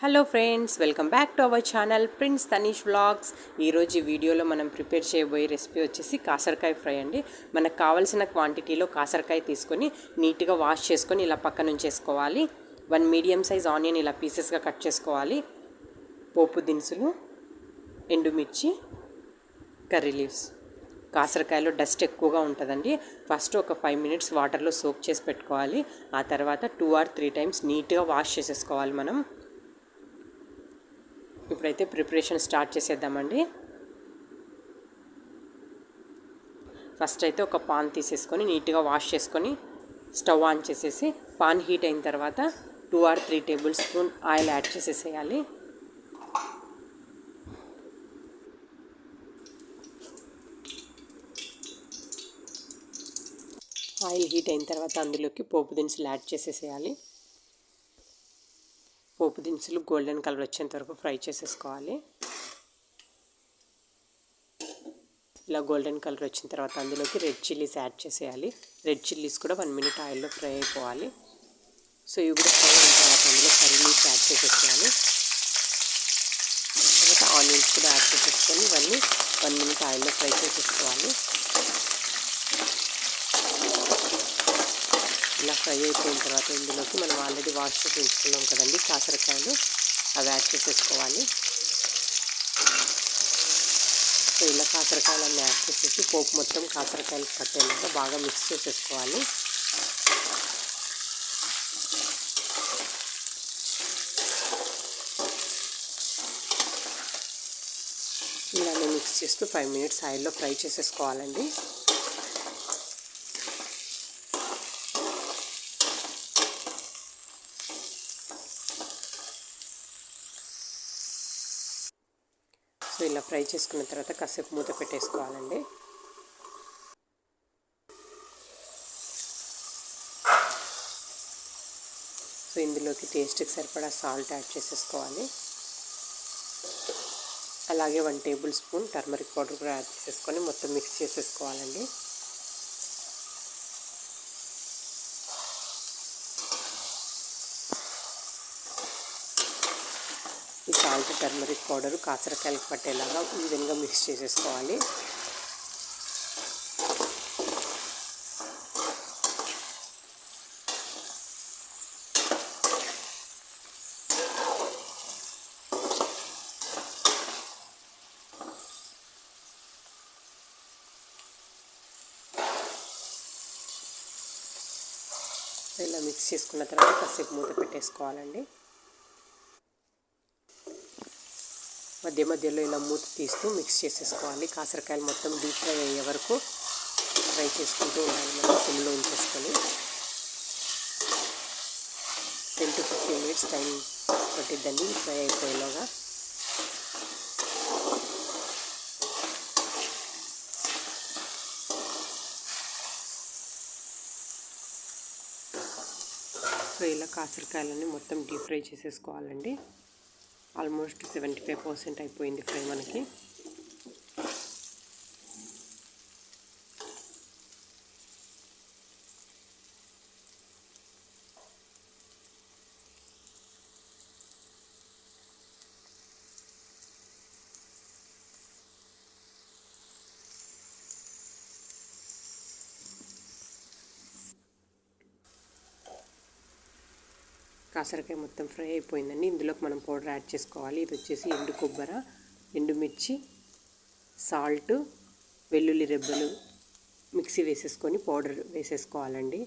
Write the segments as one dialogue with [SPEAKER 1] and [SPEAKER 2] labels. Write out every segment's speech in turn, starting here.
[SPEAKER 1] Hello friends welcome back to our channel Prince Tanish vlogs ఈరోజు వీడియోలో మనం prepare చేయబోయే రెసిపీ వచ్చేసి కాసరకాయ ఫ్రై అండి. మనకు కావాల్సిన క్వాంటిటీలో కాసరకాయ తీసుకొని నీట్గా వాష్ చేసుకొని ఇలా పక్కన వేసుకోవాలి. వన్ మీడియం సైజ్ ఆనియన్ ఇలా పీసెస్గా కట్ చేసుకోవాలి. పోపు దినుసులు ఎండుమిర్చి కర్రీ లీవ్స్ కాసరకాయలో డస్ట్ ఎక్కువగా ఉంటుందండి. ఫస్ట్ ఒక ఫైవ్ మినిట్స్ వాటర్లో సోక్ చేసి పెట్టుకోవాలి. ఆ తర్వాత టూ ఆర్ త్రీ టైమ్స్ నీట్గా వాష్ చేసేసుకోవాలి మనం. ఇప్పుడైతే ప్రిపరేషన్ స్టార్ట్ చేసేద్దామండి. ఫస్ట్ అయితే ఒక పాన్ తీసేసుకొని నీట్గా వాష్ చేసుకొని స్టవ్ ఆన్ చేసేసి పాన్ హీట్ అయిన తర్వాత two or three tablespoon oil add చేసేసేయాలి. Oil heat అయిన తర్వాత అందులోకి పోపు దినుసులు యాడ్ చేసేసేయాలి. పోపు దినుసులు గోల్డెన్ కలర్ వచ్చేంత వరకు ఫ్రై చేసేసుకోవాలి. ఇలా గోల్డెన్ కలర్ వచ్చిన తర్వాత అందులోకి రెడ్ చిల్లీస్ యాడ్ చేసేయాలి. రెడ్ చిల్లీస్ కూడా వన్ మినిట్ ఆయిల్లో ఫ్రై అయిపోవాలి. సో ఇవి కూడా ఫ్రై అయిన తర్వాత అందులో కర్రీ లీవ్స్ యాడ్ చేసేసేయాలి. తర్వాత ఆనియన్స్ కూడా యాడ్ చేసేసుకొని ఇవన్నీ వన్ మినిట్ ఆయిల్లో ఫ్రై చేసేసుకోవాలి. ఇలా ఫ్రై అయిపోయిన తర్వాత ఇందులోకి మనం ఆల్రెడీ వాష్ చేసి ఉంచుకున్నాం కదండి కాకరకాయలు అవి యాడ్ చేసేసుకోవాలి. సో ఇలా కాసరకాయలన్నీ యాడ్ చేసేసి పోపు మొత్తం కాకరకాయలు పట్టేలాగా బాగా మిక్స్ చేసేసుకోవాలి. ఇలానే మిక్స్ చేస్తూ ఫైవ్ మినిట్స్ ఆయిల్లో ఫ్రై చేసేసుకోవాలండి. సో ఇలా ఫ్రై చేసుకున్న తర్వాత కాసేపు మూత పెట్టేసుకోవాలండి. సో ఇందులోకి టేస్ట్కి సరిపడా సాల్ట్ యాడ్ చేసేసుకోవాలి. అలాగే one tablespoon turmeric powder కూడా యాడ్ చేసేసుకొని మొత్తం మిక్స్ చేసేసుకోవాలండి. ఈ సాల్ట్ టర్మరిక్ పౌడర్ కాసరకాయలకు పట్టేలాగా విధంగా మిక్స్ చేసేసుకోవాలి. ఇలా మిక్స్ చేసుకున్న తర్వాత కాసేపు మూత పెట్టేసుకోవాలండి. మధ్య మధ్యలో ఇలా మూత తీస్తూ మిక్స్ చేసేసుకోవాలి. కాసరకాయలు మొత్తం డీప్ ఫ్రై అయ్యే వరకు ఫ్రై చేసుకుంటూ ఉండాలి మనం సిమ్లో ఉంచేసుకొని. Ten to fifteen minutes time పట్టిద్దండి fry అయిపోయేలోగా. సో ఇలా కాసరకాయలన్నీ మొత్తం డీప్ ఫ్రై చేసేసుకోవాలండి. ఆల్మోస్ట్ సెవెంటీ ఫైవ్ పర్సెంట్ అయిపోయింది ఫ్రై మనకి. కాసరకాయ మొత్తం ఫ్రై అయిపోయిందండి. ఇందులోకి మనం పౌడర్ యాడ్ చేసుకోవాలి. ఇది వచ్చేసి ఎండు కొబ్బర ఎండుమిర్చి సాల్ట్ వెల్లుల్లి రెబ్బలు మిక్సీ వేసేసుకొని పౌడర్ వేసేసుకోవాలండి.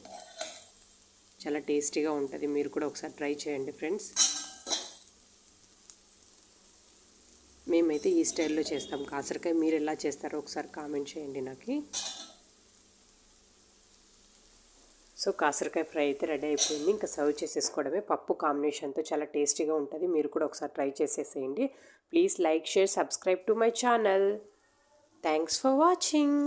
[SPEAKER 1] చాలా టేస్టీగా ఉంటుంది. మీరు కూడా ఒకసారి ట్రై చేయండి ఫ్రెండ్స్. మేమైతే ఈ స్టైల్లో చేస్తాం. కాసరకాయ మీరు ఎలా చేస్తారో ఒకసారి కామెంట్ చేయండి నాకు. సో కాసరకాయ ఫ్రై అయితే రెడీ అయిపోయింది. ఇంకా సర్వ్ చేసేసుకోవడమే. పప్పు కాంబినేషన్తో చాలా టేస్టీగా ఉంటుంది. మీరు కూడా ఒకసారి ట్రై చేసేసేయండి. Please like share subscribe to my channel. Thanks for watching.